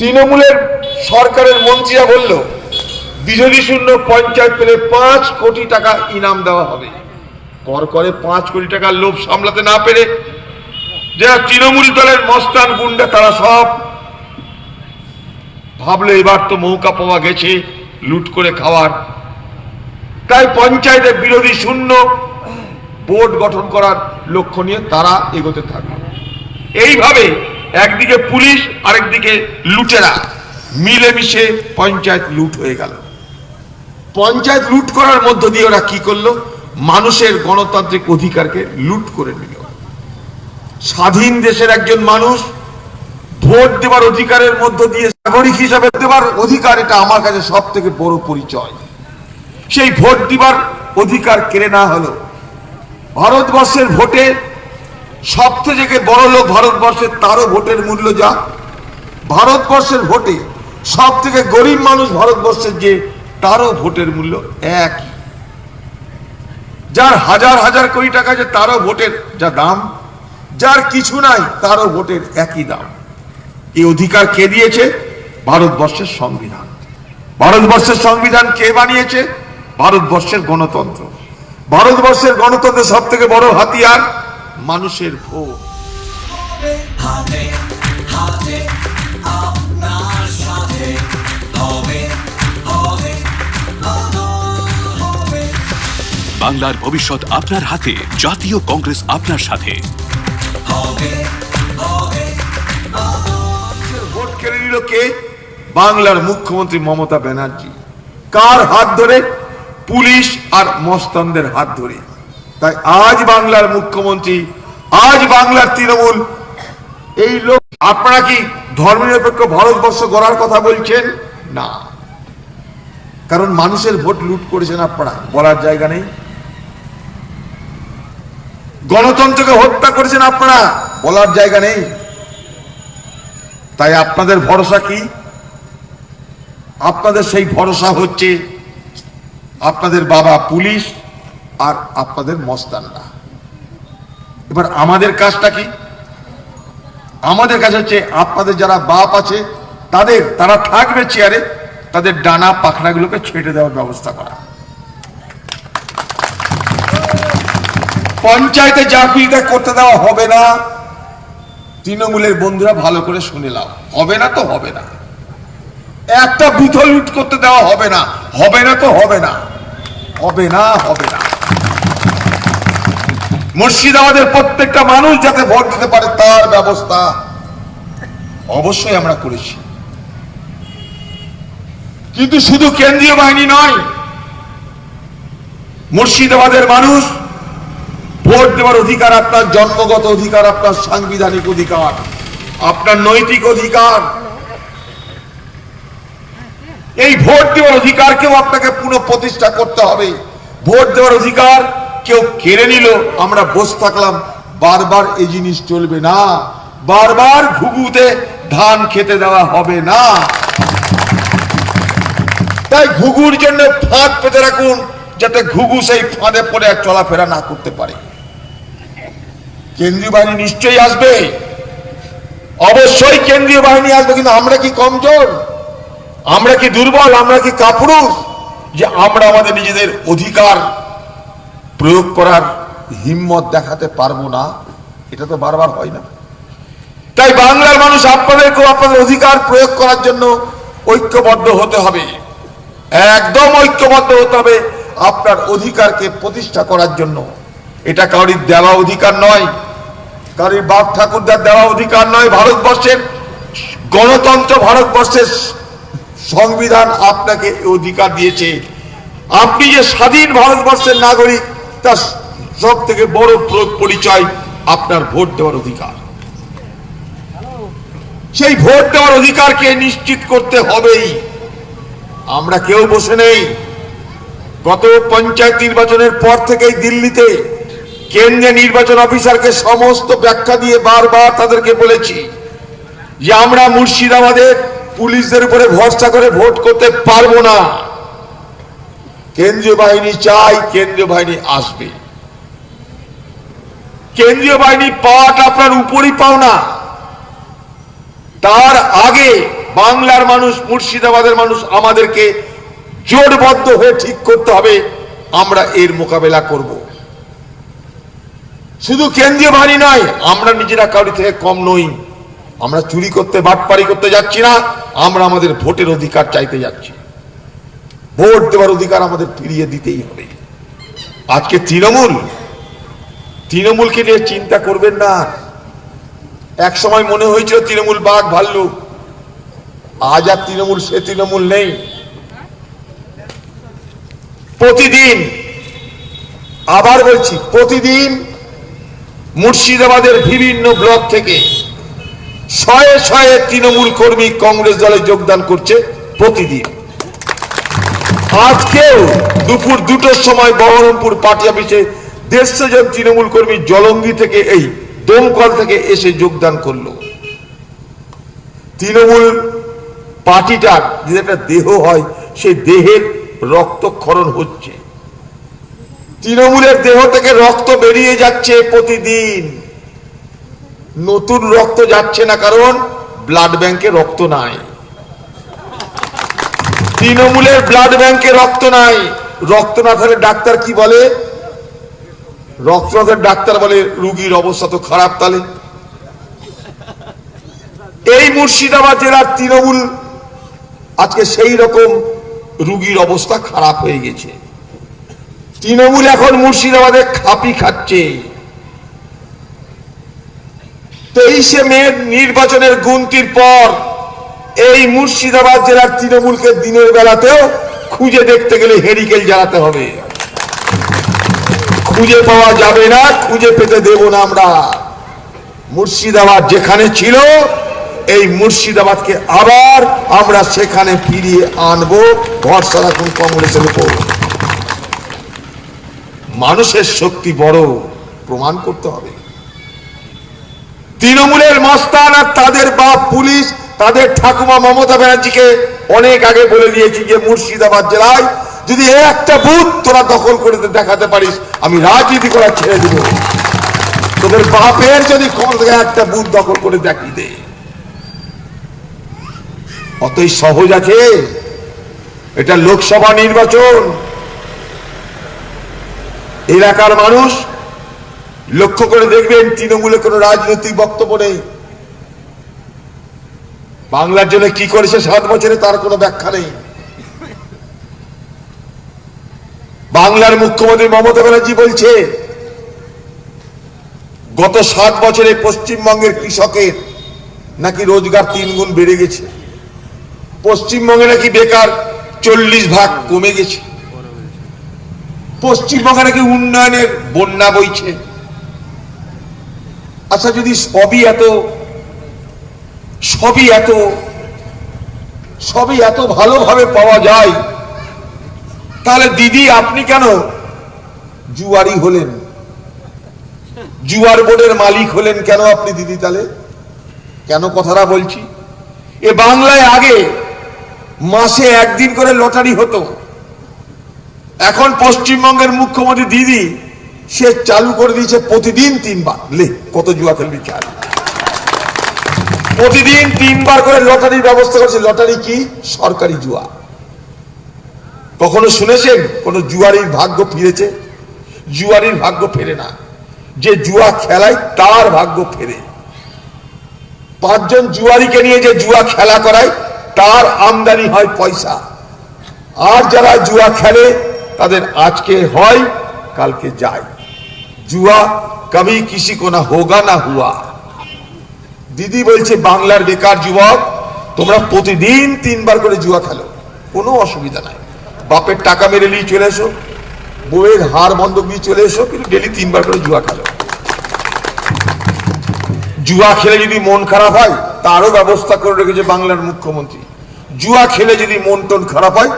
তৃণমূলের সরকারের মন্ত্রীরা বলল, বিজেপি শূন্য, পঞ্চায়েত পেলে পাঁচ কোটি টাকা ইনাম দেওয়া হবে। কর করে পাঁচ কোটি টাকার লোভ সামলাতে না পেরে যারা তৃণমূল দলের মস্তান গুন্ডা তারা সব ভাবলো, এবার তো মৌকা পাওয়া গেছে লুট করে খাওয়ার। তাই পঞ্চায়েতের বিরোধী শূন্য বোর্ড গঠন করার লক্ষ্য নিয়ে তারা এগোতে থাকবে এইভাবে একদিকে পুলিশ, আরেকদিকে লুটেরা। মিলেমিশে পঞ্চায়েত লুট হয়ে গেল। পঞ্চায়েত লুট করার মধ্য দিয়ে ওরা কি করল? মানুষের গণতান্ত্রিক অধিকারকে লুট করে নিল। স্বাধীন দেশের একজন মানুষ ভোট দেবার অধিকারের মধ্য দিয়ে নাগরিক হিসাবে দেবার অধিকার এটা আমার কাছে সব থেকে বড় পরিচয়। সেই ভোট দিবার অধিকার কেড়ে না হলো। ভারতবর্ষের ভোটে সব থেকে বড় লোক ভারতবর্ষের, তারও ভোটের মূল্য যা। ভারতবর্ষের ভোটে সব থেকে গরিব মানুষ ভারতবর্ষের যে, তারও ভোটের মূল্য একই। যার হাজার হাজার কোটি টাকা যে, তারও ভোটের যা দাম, যার কিছু নাই, তারও ভোটের একই দাম। এই অধিকার কে দিয়েছে? ভারতবর্ষের সংবিধান। ভারতবর্ষের সংবিধান কে বানিয়েছে? ভারতবর্ষের গণতন্ত্র। ভারতবর্ষের গণতন্ত্রের সব থেকে বড় হাতিয়ার মানুষের আপনার সাথে হবে হবে বাংলার ভবিষ্যৎ আপনার হাতে জাতীয় কংগ্রেস আপনার সাথে। হবে হবে ভোট কেড়ে নিল কে? বাংলার মুখ্যমন্ত্রী মমতা ব্যানার্জি। কার হাত ধরে? পুলিশ আর মস্তানদের হাত ধরে। তাই আজ বাংলার মুখ্যমন্ত্রী, আজ বাংলার তৃণমূল। এই লোক, আপনারা কি ধর্মনিরপেক্ষ ভারতবর্ষ গড়ার কথা বলছেন? না। কারণ মানুষের ভোট লুট করেছেন আপনারা, বলার জায়গা নেই। গণতন্ত্রকে হত্যা করেছেন আপনারা, বলার জায়গা নেই। তাই আপনাদের ভরসা কি? আপনাদের সেই ভরসা হচ্ছে আপনাদের বাবা পুলিশ আর আপনাদের মস্তানরা এবার আমাদের কাজটা কি? আমাদের কাছে হচ্ছে আপনাদের যারা বাপ আছে, তাদের, তারা থাকবে চেয়ারে তাদের ডানা পাখনাগুলোকে ছেটে দেওয়ার ব্যবস্থা করা। পঞ্চায়েতে যা খুশিটা করতে দেওয়া হবে না। তৃণমূলের বন্ধুরা ভালো করে শুনে লাও হবে না তো হবে না। একটা বুথ লুট করতে দেওয়া হবে না। হবে না তো হবে না। হবে না হবে না। মুর্শিদাবাদের প্রত্যেকটা মানুষ যাতে ভোট দিতে পারে তার ব্যবস্থা অবশ্যই আমরা করেছি। কিন্তু শুধু কেন্দ্রীয় বাহিনী নয়, মুর্শিদাবাদের মানুষ ভোট দেওয়ার অধিকার আপনার জন্মগত অধিকার, আপনার সাংবিধানিক অধিকার, আপনার নৈতিক অধিকার এই ভোট দেওয়ার অধিকারকেও আপনাকে পুনঃ প্রতিষ্ঠা করতে হবে। ভোট দেওয়ার অধিকার কেউ কেড়ে নিল, আমরা বসে থাকলাম, বারবার এই জিনিস চলবে না। বারবার ঘুঘুতে ধান খেতে দেওয়া হবে না। তাই ঘুঘুর জন্য ফাঁদ পেতে রাখুন, যাতে ঘুঘু সেই ফাঁদে পড়ে আর চলাফেরা না করতে পারে। কেন্দ্রীয় বাহিনী নিশ্চয়ই আসবে। অবশ্যই কেন্দ্রীয় বাহিনী আসবে, কিন্তু আমরা কি কমজোর? আমরা কি দুর্বল, আমরা কি কাপুরুষ? যে আমরা আমাদের নিজেদের অধিকার প্রয়োগ করার হিম্মত দেখাতে পারব না, এটা তো বারবার হয় না। তাই বাংলার মানুষ আপনাদের আপনাদেরকেও আপনাদের অধিকার প্রয়োগ করার জন্য ঐক্যবদ্ধ হতে হবে। একদম ঐক্যবদ্ধ হতে হবে আপনার অধিকারকে প্রতিষ্ঠা করার জন্য। এটা কারোর দেওয়া অধিকার নয়। কারোর বাপ ঠাকুরদার দেওয়া অধিকার নয় ভারতবর্ষের গণতন্ত্র ভারতবর্ষের সংবিধান আপনাকে অধিকার দিয়েছে। আপনি যে স্বাধীন ভারতবর্ষের নাগরিক, তার সব থেকে বড় পরিচয় আপনার ভোট দেওয়ার অধিকার। সেই ভোট দেওয়ার অধিকারকে নিশ্চিত করতে হবেই। আমরা কেউ বসে নেই। গত পঞ্চায়েত নির্বাচনের পর থেকেই দিল্লিতে কেন্দ্রীয় নির্বাচন অফিসারকে সমস্ত ব্যাখ্যা দিয়ে বারবার তাদেরকে বলেছি যে আমরা মুর্শিদাবাদের পুলিশদের উপরে ভরসা করে ভোট করতে পারব না। কেন্দ্রীয় বাহিনী চাই, কেন্দ্রীয় বাহিনী আসবে। কেন্দ্রীয় বাহিনী পাওয়াটা আপনার উপরই পাও না তার আগে বাংলার মানুষ, মুর্শিদাবাদের মানুষ আমাদেরকে জোটবদ্ধ হয়ে ঠিক করতে হবে। আমরা এর মোকাবেলা করব। শুধু কেন্দ্রীয় বাহিনী নয়, আমরা নিজেরা কাউরি থেকে কম নই। আমরা চুরি করতে, বাটপারি করতে যাচ্ছি না, আমরা আমাদের ভোটের অধিকার চাইতে যাচ্ছি। ভোট দেওয়ার অধিকার আমাদের ফিরিয়ে দিতেই হবে। আজকে তৃণমূল, তৃণমূলকে নিয়ে চিন্তা করবেন না। এক সময় মনে হয়েছিল তৃণমূল বাঘ ভাল্লুক, আজ আর তৃণমূল, সে তৃণমূল নেই। প্রতিদিন, আবার বলছি, প্রতিদিন মুর্শিদাবাদের বিভিন্ন ব্লক থেকে শয়ে শয়ে তৃণমূল কর্মী কংগ্রেস দলে যোগদান করছে প্রতিদিন। আজকেও দুপুর দুটোর সময় বহরমপুর পার্টি অফিসে দেড়শো তৃণমূল কর্মী জলঙ্গি থেকে এই দমকল থেকে এসে যোগদান করল। তৃণমূল পার্টিটার যদি একটা দেহ হয়, সেই দেহের রক্তক্ষরণ হচ্ছে। তৃণমূলের দেহ থেকে রক্ত বেরিয়ে যাচ্ছে প্রতিদিন। নতুন রক্ত যাচ্ছে না, কারণ ব্লাড ব্যাংকে রক্ত নাই। তৃণমূলের ব্লাড ব্যাংকে রক্ত নাই। রক্ত না থাকলে ডাক্তার কি বলে? রক্ত না থাকলে ডাক্তার বলে, রুগীর অবস্থা তো খারাপ তাহলে। এই মুর্শিদাবাদ জেলার তৃণমূল আজকে সেই রকম রুগীর অবস্থা খারাপ হয়ে গেছে। তৃণমূল এখন মুর্শিদাবাদে খাপি খাচ্ছে। তেইশে মে নির্বাচনের গুনতির পর এই মুর্শিদাবাদ জেলার তৃণমূলকে দিনের বেলাতেও খুঁজে দেখতে গেলে হেরিকেল জ্বালাতে হবে। খুঁজে পাওয়া যাবে না, খুঁজে পেতে দেব না আমরা। মুর্শিদাবাদ যেখানে ছিল, এই মুর্শিদাবাদকে আবার আমরা সেখানে ফিরিয়ে আনব, ভরসা রাখুন কংগ্রেসের উপর। মানুষের শক্তি বড়, প্রমাণ করতে হবে। তৃণমূলের মস্তান আর তাদের বাপ পুলিশ, তাদের ঠাকুমা মমতা ব্যানার্জিকে অনেক আগে বলে দিয়েছি যে মুর্শিদাবাদ জেলায় যদি একটা বুথ তোরা দখল করে দেখাতে পারিস, আমি রাজনীতি করা ছেড়ে দিব। তোদের বাপের যদি ক্ষমতা একটা বুথ দখল করে দেখিয়ে দে। অতই সহজ আছে। এটা লোকসভা নির্বাচন। এলাকার মানুষ লক্ষ্য করে দেখবেন তৃণমূলে কোনো রাজনৈতিক বক্তব্য নেই। বাংলার জন্য কি করেছে সাত বছরে তার কোনো ব্যাখ্যা নেই। বাংলার মুখ্যমন্ত্রী মমতা ব্যানার্জি বলছে, গত সাত বছরে পশ্চিমবঙ্গের কৃষকের নাকি রোজগার তিন গুণ বেড়ে গেছে। পশ্চিমবঙ্গে নাকি বেকার চল্লিশ ভাগ কমে গেছে। পশ্চিমবঙ্গে নাকি উন্নয়নের বন্যা বইছে। আচ্ছা যদি সবই এত সবই এত সবই এত ভালোভাবে পাওয়া যায়, তাহলে দিদি আপনি কেন জুয়ারি হলেন? জুয়ার বোর্ডের মালিক হলেন কেন আপনি দিদি তাহলে? কেন কথাটা বলছি? এ বাংলায় আগে মাসে একদিন করে লটারি হতো। এখন পশ্চিমবঙ্গের মুখ্যমন্ত্রী দিদি সে চালু করে দিয়েছে প্রতিদিন তিনবার। লে, কত জুয়া খেলবি চাল প্রতিদিন তিনবার করে লটারির ব্যবস্থা করছে। লটারি কি? সরকারি জুয়া। কখনো শুনেছেন? কোন জুয়ারির ভাগ্য ফিরেছে? জুয়ারির ভাগ্য ফেরে না। যে জুয়া খেলায় তার ভাগ্য ফেরে। পাঁচজন জুয়ারিকে নিয়ে যে জুয়া খেলা করায়, তার আমদানি হয় পয়সা। আর যারা জুয়া খেলে, তাদের আজকে হয়, কালকে যায়। জুয়া কবি কিসি কো না হোগা না হুয়া দিদি বলছে বাংলার বেকার যুবক তোমরা প্রতিদিন তিনবার করে জুয়া খেলো কোনো অসুবিধা নাই বাপের টাকা মেরে নিয়ে চলে এসো বউয়ের হার বন্ধক নিয়ে চলে এসো কিন্তু ডেলি তিনবার করে জুয়া খেলো জুয়া খেলে যদি মন খারাপ হয় তারও ব্যবস্থা করে রেখেছে বাংলার মুখ্যমন্ত্রী জুয়া খেলে যদি মন টন খারাপ হয়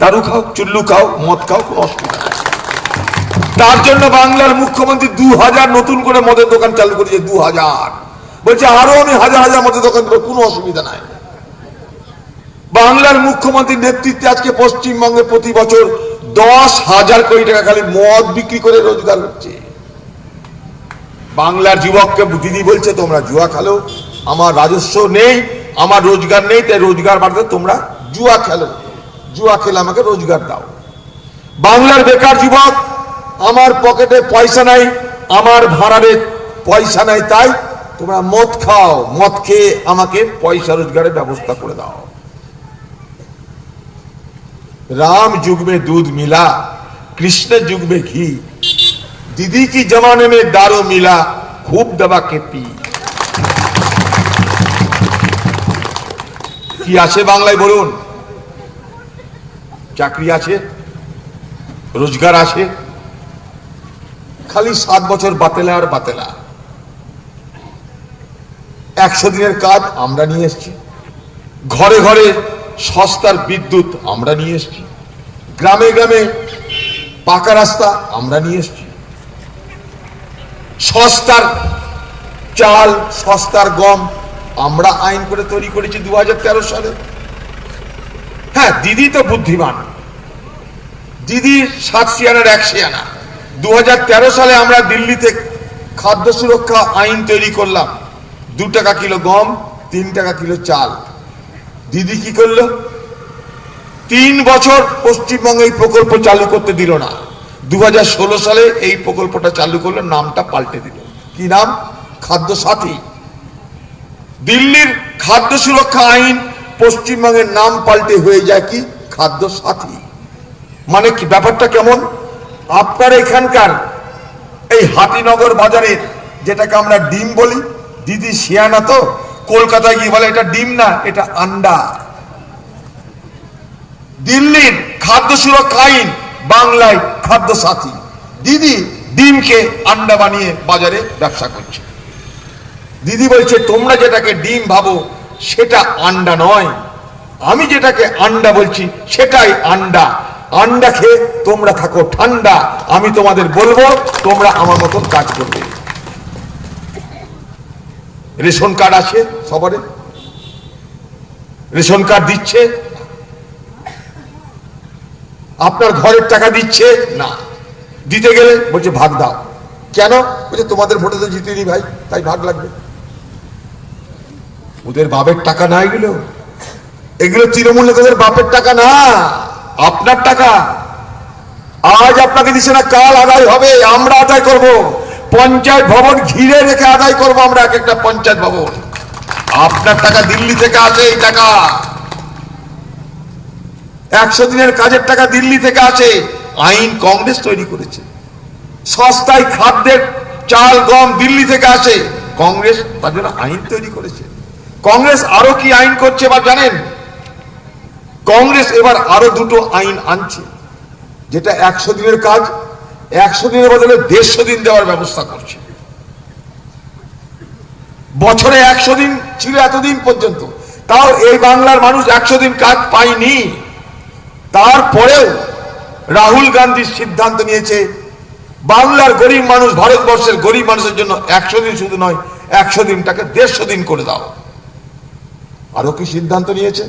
দারু খাও চুল্লু খাও মদ খাও কোনো অসুবিধা নেই তার জন্য বাংলার মুখ্যমন্ত্রী দু হাজার নতুন করে মদের দোকান চালু করেছে দু হাজার বলছে, আরও আমি হাজার হাজার মদের দোকান দেবো, কোনো অসুবিধা নাই। বাংলার মুখ্যমন্ত্রীর নেতৃত্বে আজকে পশ্চিমবঙ্গে প্রতি বছর দশ হাজার কোটি টাকা খালি মদ বিক্রি করে রোজগার হচ্ছে। বাংলার যুবককে দিদি বলছে, তোমরা জুয়া খেলো, আমার রাজস্ব নেই, আমার রোজগার নেই, তাই রোজগার বাড়তে তোমরা জুয়া খেলো। জুয়া খেলে আমাকে রোজগার দাও। বাংলার বেকার যুবক আমার পকেটে পয়সা নাই আমার ভাড়ারে পয়সা নাই তাই তোমরা মদ খাও মদ খেয়ে আমাকে পয়সা রোজগারের ব্যবস্থা করে দাও राम युग में दूध मिला कृष्ण युग में घी दीदी की जमाने में दारू मिला खूब दबा के पी কি আছে বাংলায় বলুন চাকরি আছে রোজগার আছে খালি সাত বছর বাতেলা আর বাতেলা। একশো দিনের কাজ আমরা নিয়ে এসেছি। ঘরে ঘরে সস্তার বিদ্যুৎ আমরা নিয়ে এসেছি। গ্রামে গ্রামে পাকা রাস্তা আমরা নিয়ে এসেছি। সস্তার চাল, সস্তার গম আমরা আইন করে তৈরি করেছি দু হাজার তেরো সালে। হ্যাঁ দিদি তো বুদ্ধিমান। দিদি সাত সিয়ানার এক সিয়ানা দু হাজার তেরো সালে আমরা দিল্লিতে খাদ্য সুরক্ষা আইন তৈরি করলাম। দু টাকা কিলো গম, তিন টাকা কিলো চাল। দিদি কি করল? তিন বছর পশ্চিমবঙ্গে এই প্রকল্প চালু করতে দিল না। দু হাজার ষোলো সালে এই প্রকল্পটা চালু করল, নামটা পাল্টে দিল। কি নাম? খাদ্য সাথী। দিল্লির খাদ্য সুরক্ষা আইন পশ্চিমবঙ্গের নাম পাল্টে হয়ে যায় কি? খাদ্য সাথী। মানে কি, ব্যাপারটা কেমন? আপনার এখানকার এই হাতিনগর বাজারের, যেটাকে আমরা ডিম বলি, দিদি শিয়ানা তো, কলকাতায় গিয়ে বলে এটা ডিম না, এটা আন্ডা। দিল্লির খাদ্য সুরক্ষা আইন, বাংলায় খাদ্য সাথী। দিদি ডিমকে আন্ডা বানিয়ে বাজারে ব্যবসা করছে। দিদি বলছে, তোমরা যেটাকে ডিম ভাবো, সেটা আন্ডা নয়। আমি যেটাকে আন্ডা বলছি, সেটাই আন্ডা। আন্ডা খেয়ে তোমরা থাকো ঠান্ডা। আমি তোমাদের বলব, তোমরা আমার মতন কাজ করবে। রেশন কার্ড আছে সবারে? রেশন কার্ড দিচ্ছে? আপনার ঘরের টাকা দিচ্ছে? না। দিতে গেলে বলছে, ভাগ দাও। কেন? বলছে, তোমাদের ভোটে তো জিতিনি ভাই, তাই ভাগ লাগবে। ওদের বাপের টাকা না এগুলো। এগুলো তৃণমূল নেতাদের বাপের টাকা না। আপনার টাকা। আজ আপনাকে দিচ্ছে না, কাল আদায় হবে, আমরা আদায় করব। পঞ্চায়েত ভবন ঘিরে রেখে আদায় করব আমরা এক একটা পঞ্চায়েত ভবন। আপনার টাকা দিল্লি থেকে আসে এই টাকা। একশো দিনের কাজের টাকা দিল্লি থেকে আছে আইন কংগ্রেস তৈরি করেছে। সস্তায় খাদ্যের চাল, গম দিল্লি থেকে আসে। কংগ্রেস তার জন্য আইন তৈরি করেছে। কংগ্রেস আরও কি আইন করছে বা জানেন? কংগ্রেস এবার আরও দুটো আইন আনছে, যেটা একশো দিনের কাজ, একশো দিনের বদলে দেড়শো দিন দেওয়ার ব্যবস্থা করছে। বছরে একশো দিন ছিল এতদিন পর্যন্ত, তাও এই বাংলার মানুষ একশো দিন কাজ পায়নি। তারপরেও রাহুল গান্ধী সিদ্ধান্ত নিয়েছে, বাংলার গরিব মানুষ, ভারতবর্ষের গরিব মানুষের জন্য একশো দিন শুধু নয়, একশো দিনটাকে দেড়শো দিন করে দাও। আরও কি সিদ্ধান্ত নিয়েছে?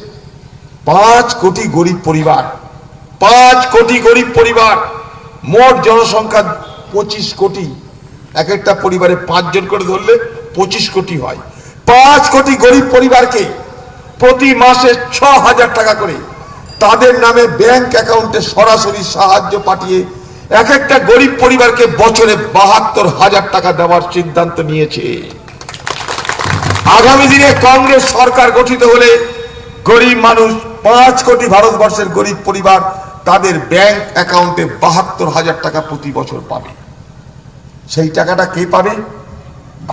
পাঁচ কোটি গরিব পরিবার, পাঁচ কোটি গরিব পরিবার, মোট জনসংখ্যা পঁচিশ কোটি। এক একটা পরিবারে পাঁচজন করে ধরলে পঁচিশ কোটি হয়। পাঁচ কোটি গরিব পরিবারকে প্রতি মাসে ছ হাজার টাকা করে তাদের নামে ব্যাংক অ্যাকাউন্টে সরাসরি সাহায্য পাঠিয়ে এক একটা গরিব পরিবারকে বছরে বাহাত্তর হাজার টাকা দেওয়ার সিদ্ধান্ত নিয়েছে। আগামী দিনে কংগ্রেস সরকার গঠিত হলে গরিব মানুষ পাঁচ কোটি ভারতবর্ষের গরিব পরিবার তাদের ব্যাংক অ্যাকাউন্টে বাহাত্তর হাজার টাকা প্রতি বছর পাবে। সেই টাকাটা কে পাবে?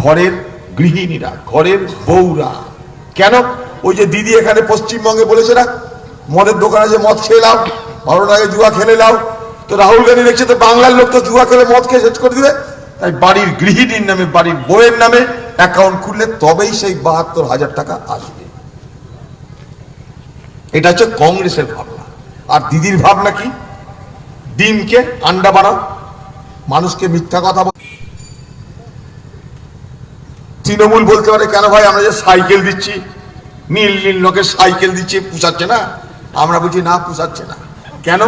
ঘরের গৃহিণীরা, ঘরের বউরা। কেন? ওই যে দিদি এখানে পশ্চিমবঙ্গে বলেছে না, মদের দোকানে যে মদ খেয়ে নাও ভালো আগে জুয়া খেলে নাও তো রাহুল গান্ধী দেখছে তো বাংলার লোক তো জুয়া খেলে মদ খেয়ে শেষ করে দিবে। তাই বাড়ির গৃহিণীর নামে, বাড়ির বউয়ের নামে অ্যাকাউন্ট খুললে তবেই সেই বাহাত্তর হাজার টাকা আসবে। এটা হচ্ছে কংগ্রেসের ভাবনা। আর দিদির ভাবনা কি? ডিমকে আন্ডা বাড়াও মানুষকে মিথ্যা কথা বল। তৃণমূল বলতে পারে, কেন ভাই, আমরা যে সাইকেল দিচ্ছি, নীল নীল লোকের সাইকেল দিচ্ছি, পুষাচ্ছে না? আমরা বলছি, না, পুষাচ্ছে না। কেন?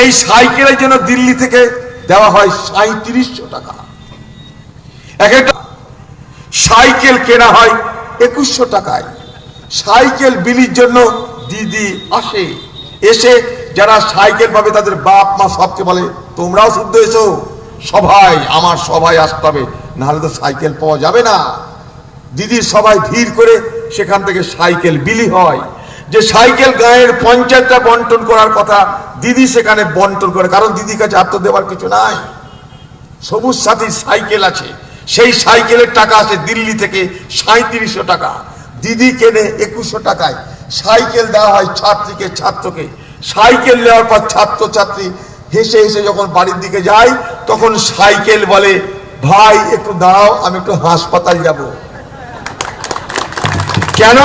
এই সাইকেলের জন্য দিল্লি থেকে দেওয়া হয় সাঁত্রিশশো টাকা। এক একটা সাইকেল কেনা হয় একুশশো টাকায়। সাইকেল বিলির জন্য দিদি আসে। এসে যারা সাইকেল পাবে তাদের বাপ মা সবকে বলে, তোমরাও শুদ্ধ এসো। সবাই, আমার সবাই আসতে হবে। নাহলে তো সাইকেল পাওয়া যাবে না। দিদির সবাই ভিড় করে সেখান থেকে সাইকেল বিলি হয়। যে সাইকেল গায়ের পঞ্চায়েতটা বন্টন করার কথা দিদি সেখানে বন্টন করে, কারণ দিদির কাছে আর তো দেওয়ার কিছু নাই। সবুজ সাথী সাইকেল আছে। সেই সাইকেলের টাকা আছে দিল্লি থেকে সাঁত্রিশশো টাকা। দিদি কেনে একুশশো টাকায়। সাইকেল দেওয়া হয় ছাত্রীকে, ছাত্রকে। সাইকেল নেওয়ার পর ছাত্র ছাত্রী হেসে হেসে যখন বাড়ির দিকে যায়, তখন সাইকেল বলে, ভাই, একটু দাঁড়াও, আমি একটু হাসপাতাল যাব। কেন?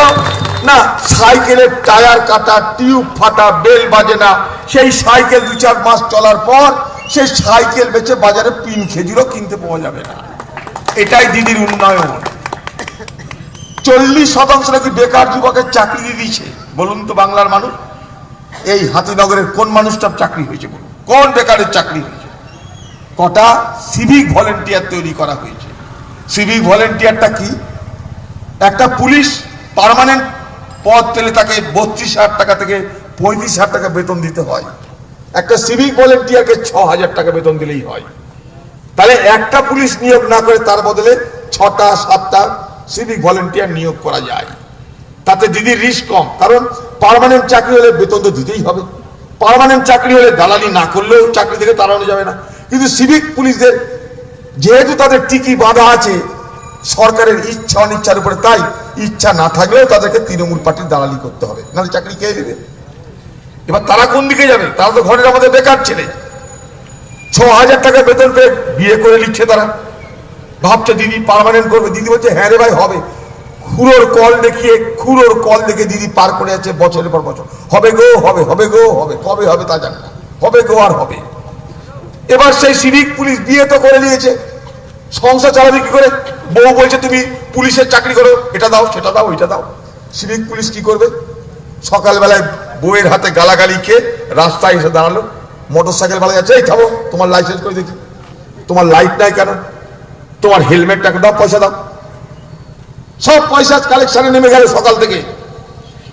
না, সাইকেলের টায়ার কাটা, টিউব ফাটা, বেল বাজে না। সেই সাইকেল দু চার মাস চলার পর সেই সাইকেল বেচে বাজারে পিন খেজুরও কিনতে পাওয়া যাবে না। এটাই দিদির উন্নয়ন। চল্লিশ শতাংশ নাকি বেকার যুবকের চাকরি দিয়ে দিয়েছে। বলুন তো বাংলার মানুষ, এই হাতিনগরের কোন মানুষটার চাকরি হয়েছে বলুন? কোন বেকারের চাকরি হয়েছে? কটা সিভিক ভলেন্টিয়ার তৈরি করা হয়েছে। সিভিক ভলেন্টিয়ারটা কি? একটা পুলিশ পার্মানেন্ট পদ পেলে তাকে বত্রিশ হাজার টাকা থেকে পঁয়ত্রিশ হাজার টাকা বেতন দিতে হয়। একটা সিভিক ভলেন্টিয়ারকে ছ হাজার টাকা বেতন দিলেই হয়। তাহলে একটা পুলিশ নিয়োগ না করে তার বদলে ছটা, সাতটা সিভিক ভলেন্টিয়ার নিয়োগ করা যায়। তাতে দিদির রিস্ক কম, কারণ পারমানেন্ট চাকরি হলে বেতন তো দিতেই হবে। পারমানেন্ট চাকরি হলে দালালি না করলেও চাকরি থেকে তাড়ানো যাবে না। কিন্তু সিভিক পুলিশদের যেহেতু তাদের টিকি বাঁধা আছে, সরকারের ইচ্ছা অনিচ্ছার উপরে, তাই ইচ্ছা না থাকলেও তাদেরকে তৃণমূল পার্টির দালালি করতে হবে। নাহলে চাকরি কে দেবে? এবার তারা কোন দিকে যাবে? তারা তো ঘরের আমাদের বেকার ছেলে। ছ হাজার টাকা বেতন পেয়ে বিয়ে করে নিচ্ছে তারা। ভাবছে দিদি পার্মানেন্ট করবে। দিদি বলছে হ্যাঁ রে ভাই, হবে। খুঁড়োর কল দেখিয়ে, খুঁড়োর কল দেখে দিদি পার করে যাচ্ছে বছরের পর বছর। হবে গো, হবে হবে গো, হবে, কবে হবে তা জানি না। হবে গো আর হবে। এবার সেই সিভিক পুলিশ বিয়ে তো করে নিয়েছে। সংসার চালাবে কি করে? বউ বলছে, তুমি পুলিশের চাকরি করো, এটা দাও, সেটা দাও এটা দাও। সিভিক পুলিশ কি করবে? সকালবেলায় বউয়ের হাতে গালাগালি খেয়ে রাস্তায় এসে দাঁড়াল। মোটর সাইকেল ভালো যাচ্ছে, এই থামো, তোমার লাইসেন্স করে দেখি তোমার লাইট নাই কেন? তোমার হেলমেটটা দাও, পয়সা দাও। সব পয়সা কালেকশনে নেমে গেল সকাল থেকে।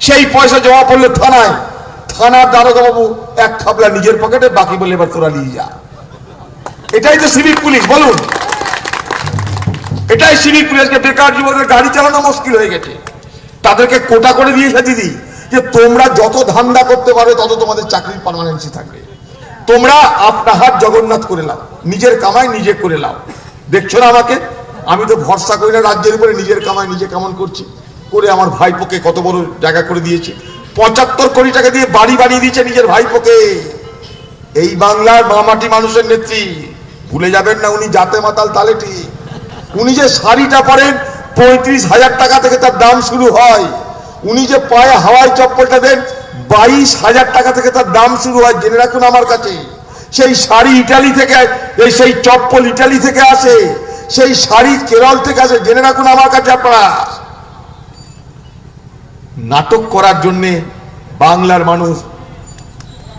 সেই পয়সা জমা পড়ল থানায়। থানার দারোগা বাবু এক খাবলা নিজের পকেটে বাকি বলে এবার তোরা নিয়ে যা। এটাই তো সিভিক পুলিশ বলুন। এটাই সিভিক পুলিশকে বেকার যুবকদের গাড়ি চালানো মুশকিল হয়ে গেছে। তাদেরকে কোটা করে দিয়েছে দিদি, যে তোমরা যত ধান্দা করতে পারবে, তত তোমাদের চাকরির পারমানেন্সি থাকবে। তোমরা আপনার হাত জগন্নাথ করে নাও নিজের কামাই নিজে করে নাও দেখছ না আমাকে? আমি তো ভরসা করি না রাজ্যের উপরে, নিজের কামাই নিজে কেমন করছি? করে আমার ভাইপোকে কত বড় জায়গা করে দিয়েছি। পঁচাত্তর কোটি টাকা দিয়ে বাড়ি বানিয়ে দিয়েছে নিজের ভাইপোকে। এই বাংলার মামাটি মানুষের নেত্রী। ভুলে যাবেন না উনি জাতে মাতাল তালেটি। উনি যে শাড়িটা পরেন, পঁয়ত্রিশ হাজার টাকা থেকে তার দাম শুরু হয়। উনি যে পায়ে হাওয়াই চপ্পলটা দেন, বাইশ হাজার টাকা থেকে তার দাম শুরু হয়। জেনে রাখুন আমার কাছে। সেই শাড়ি ইটালি থেকে, এই সেই চপ্পল ইটালি থেকে আসে, সেই শাড়ি কেরল থেকে আসে। জেনে রাখুন আমার কাছে আপনারা। নাটক করার জন্যে বাংলার মানুষ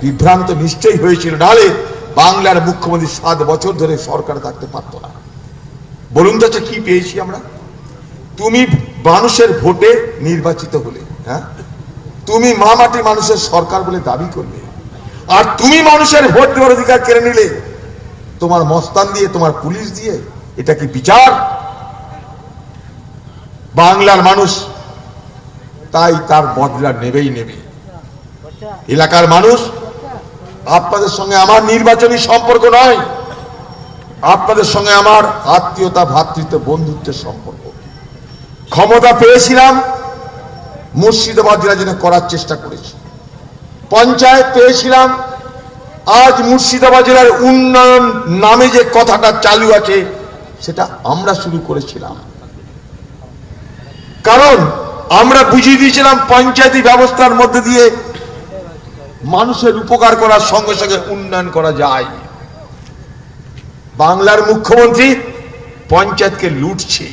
বিভ্রান্ত নিশ্চয়ই হয়েছিল। নাহলে বাংলার মুখ্যমন্ত্রী সাত বছর ধরে সরকার থাকতে পারত না। বলুন তো আচ্ছা কি পেয়েছি আমরা? তুমি মানুষের ভোটে নির্বাচিত হলে হ্যাঁ? তুমি মা মাটি মানুষের সরকার বলে দাবি করলে আর তুমি মানুষের ভোট দেওয়ার অধিকার কেড়ে নিলে, তোমার মস্তান দিয়ে, তোমার পুলিশ দিয়ে, এটা কি বিচার? বাংলার মানুষ তাই তার বদলা নেবেই নেবে। এলাকার মানুষ, আপনাদের সঙ্গে আমার নির্বাচনী সম্পর্ক নয়, আপনাদের সঙ্গে আমার আত্মীয়তা ভ্রাতৃত্ব বন্ধুত্বের সম্পর্ক। ক্ষমতা পেয়েছিলাম, মুর্শিদাবাদ জেলা জন্য করার চেষ্টা করেছি। পঞ্চায়েত পেয়েছিলাম। আজ মুর্শিদাবাদ জেলার উন্নয়ন নামে যে কথাটা চালু আছে, সেটা আমরা শুরু করেছিলাম। কারণ আমরা বুঝিয়ে দিয়েছিলাম পঞ্চায়েতি ব্যবস্থার মধ্যে দিয়ে মানুষের উপকার করার সঙ্গে সঙ্গে উন্নয়ন করা যায়। বাংলার মুখ্যমন্ত্রী পঞ্চায়েতকে লুটছে।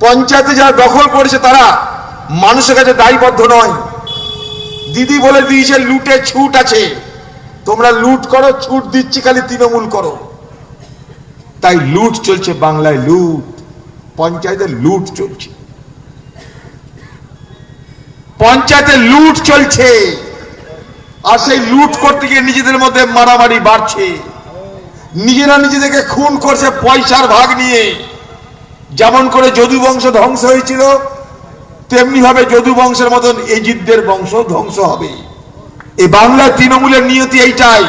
পঞ্চায়েতে যারা দখল করেছে তারা মানুষের কাছে দায়বদ্ধ নয়। দিদি বলে দিয়েছে, লুটে ছুট আছে। তোমরা লুট করো, ছুট দিচ্ছি, খালি তৃণমূল করো। তাই লুট চলছে, বাংলায় লুট। পঞ্চায়েতে লুট চলছে। পঞ্চায়েতে লুট চলছে। আর সেই লুট করতে গিয়ে নিজেদের মধ্যে মারামারি বাড়ছে। নিজেরা নিজেদেরকে খুন করছে পয়সার ভাগ নিয়ে। যেমন করে যদু বংশ ধ্বংস হয়েছিল তেমনি ভাবে যদু বংশের মতন এজিদদের বংশ ধ্বংস হবে। এই বাংলার তৃণমূলের নিয়তি এইটাই।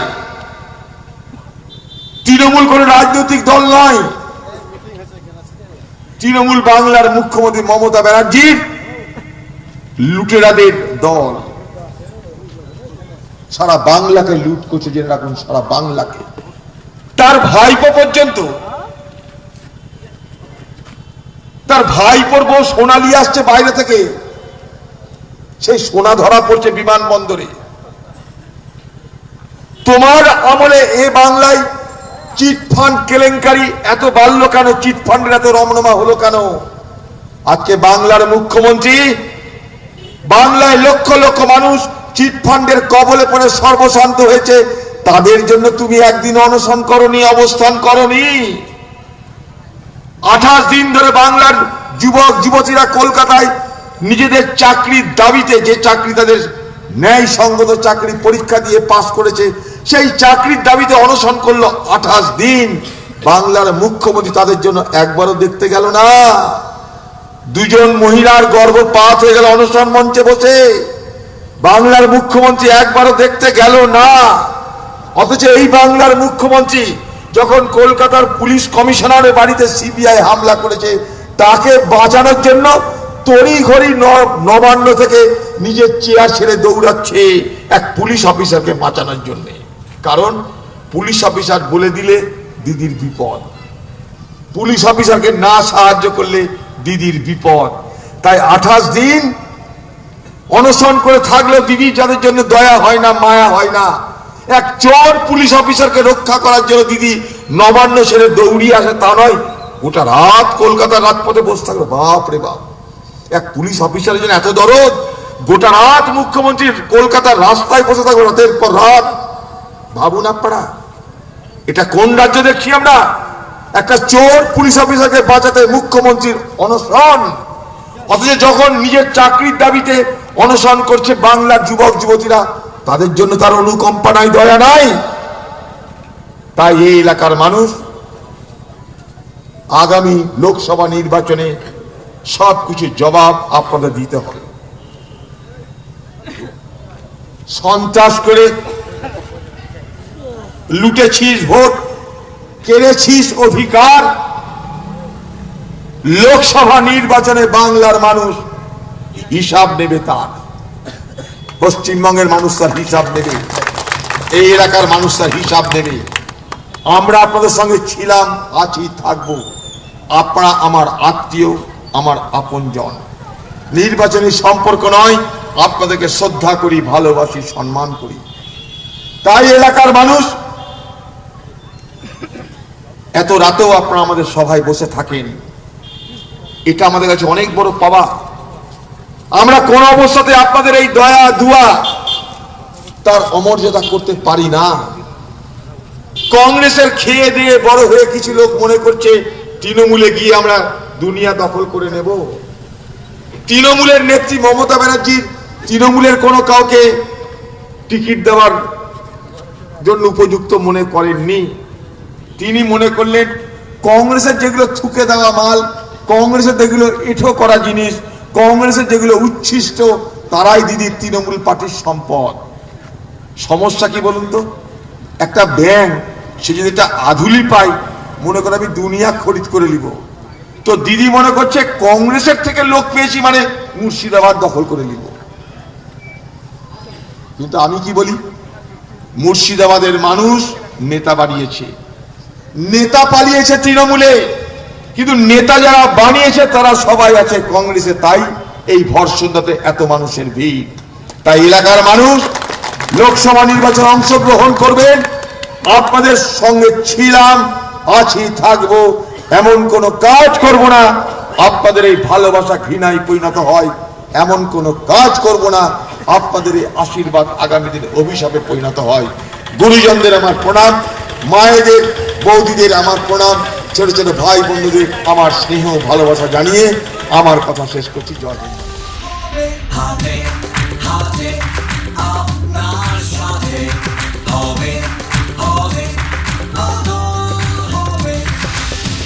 তৃণমূল কোন রাজনৈতিক দল নয়। তৃণমূল বাংলার মুখ্যমন্ত্রী মমতা ব্যানার্জির লুটেরাদের দল। সারা বাংলাকে লুট করছে জেনে রাখুন সারা বাংলাকে। তার ভাইপো পর্যন্ত তার ভাইপোর বউ সোনালি আসছে বাইরে থেকে। সেই সোনা ধরা পড়ছে বিমানবন্দরে। তোমার আমলে এ বাংলায় চিট ফান্ড কেলেঙ্কারি এত বাড়ল কেন? চিট ফান্ডের এত রমনমা হলো কেন? আজকে বাংলার মুখ্যমন্ত্রী, বাংলায় লক্ষ লক্ষ মানুষ চিট ফান্ডের কবলে পড়ে সর্বশান্ত হয়েছে। তাদের জন্য তুমি একদিন অনশন করনি, অবস্থান করনি। আঠাশ দিন ধরে বাংলার যুবক, যুবতীরা কলকাতায় নিজেদের চাকরির দাবিতে যে চাকরি তাদের ন্যায় সঙ্গত চাকরি পরীক্ষা দিয়ে পাশ করেছে, সেই চাকরির দাবিতে অনশন করল আঠাশ দিন। বাংলার মুখ্যমন্ত্রী তাদের জন্য একবারও দেখতে গেল না। দুজন মহিলার গর্ভপাত হয়ে গেল অনশন মঞ্চে বসে। বাংলার মুখ্যমন্ত্রী একবারও দেখতে গেল না। অথচ এই বাংলার মুখ্যমন্ত্রী যখন কলকাতার পুলিশ কমিশনারের বাড়িতে সিবিআই হামলা করেছে, তাকে বাঁচানোর জন্য তড়ি ঘড়ি নবান্ন থেকে নিজের চেয়ার ছেড়ে দৌড়াচ্ছে এক পুলিশ অফিসারকে বাঁচানোর জন্য। কারণ পুলিশ অফিসার বলে দিলে দিদির বিপদ। পুলিশ অফিসারকে না সাহায্য করলে দিদির বিপদ। তাই আঠাশ দিন অনশন করে থাকলেও দিদি যাদের জন্য দয়া হয় না, মায়া হয় না এক চোর পুলিশ অফিসারকে রক্ষা করার জন্য দিদি নবান্ন ছেড়ে দৌড়িয়ে আসে, তা নয়, গোটা রাত কলকাতার রাজপথে বসে থাকল। বাপ রে বাপ। এক পুলিশ অফিসারের জন্য এত দরদ, গোটা রাত মুখ্যমন্ত্রী কলকাতার রাস্তায় বসে থাকল, রাতের পর রাত। ভাবুন আপনারা এটা কোন রাজ্য দেখছি আমরা? একটা চোর পুলিশ অফিসারকে বাঁচাতে মুখ্যমন্ত্রীর অনশন। অথচ যখন নিজের চাকরির দাবিতে অনশন করছে বাংলার যুবক যুবতীরা তাদের জন্য তার অনুকম্পা নাই দয়া নাই। তাই এই এলাকার মানুষ আগামী লোকসভা নির্বাচনে সব কিছু জবাব আপনাদের দিতে হবে। সন্ত্রাস করে লুটেছিস ভোট, কেড়েছিস অধিকার, লোকসভা নির্বাচনে বাংলার মানুষ হিসাব নেবে তার। পশ্চিমবঙ্গের মানুষ তার হিসাব নেবে। এই এলাকার মানুষ তার হিসাব নেবে। আমরা আপনাদের সঙ্গে ছিলাম আছি থাকব। আপনারা আমার আত্মীয়, আমার আপনজন। নির্বাচনী সম্পর্ক নয়, আপনাদেরকে শ্রদ্ধা করি, ভালোবাসি, সম্মান করি। তাই এলাকার মানুষ, এত রাতেও আপনারা আমাদের সভায় বসে থাকেন। এটা আমাদের কাছে অনেক বড় পাওয়া। আমরা কোন অবস্থাতে আপনাদের এই দয়া, দুয়া, তার অমর্যাদা করতে পারি না। কংগ্রেসের খেয়ে দিয়ে বড় হয়ে কিছু লোক মনে করছে, তৃণমূলে গিয়ে আমরা দুনিয়া দখল করে নেব। তৃণমূলের নেত্রী মমতা ব্যানার্জির তৃণমূলের কোনো কাউকে টিকিট দেওয়ার জন্য উপযুক্ত মনে করেননি। তিনি মনে করলেন, কংগ্রেসের যেগুলো থুকে দেওয়া মাল, কংগ্রেসের যেগুলো এঠো করা জিনিস কংগ্রেসের যেগুলো উচ্ছিষ্ট, তারাই দিদি তৃণমূল পার্টির সম্পদ। সমস্যা কি বলুন তো? একটা ব্যাংক, সে যদি একটা আধুলি পায়, মনে করে আমি দুনিয়া খরিদ করে নিব। তো দিদি মনে করছে কংগ্রেসের থেকে লোক পেয়েছি মানে মুর্শিদাবাদ দখল করে নিব। কিন্তু আমি কি বলি? মুর্শিদাবাদের মানুষ নেতা বানিয়েছে। নেতা পালিয়েছে তৃণমূলে। কিন্তু নেতা যারা বানিয়েছে, তারা সবাই আছে কংগ্রেসে। তাই এই ভরসন্ধাতে এত মানুষের ভিড়। তাই এলাকার মানুষ লোকসভা নির্বাচনে অংশগ্রহণ করবেন আপনাদের সঙ্গে ছিলাম, আছি, থাকব, এমন কোনো কাজ করব না। আপনাদের এই ভালোবাসা ঘৃণায় পরিণত হয়, এমন কোনো কাজ করব না। আপনাদের এই আশীর্বাদ আগামী দিনে অভিশাপে পরিণত হয়। গুরুজনদের আমার প্রণাম, মায়েদের, বৌদিদের আমার প্রণাম। ছোট ছোট ভাই বন্ধুদের আমার স্নেহ ভালোবাসা জানিয়ে আমার কথা শেষ করছি। জয়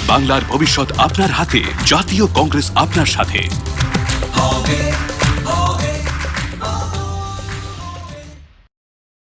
বাংলার ভবিষ্যৎ আপনার হাতে জাতীয় কংগ্রেস আপনার সাথে। হবে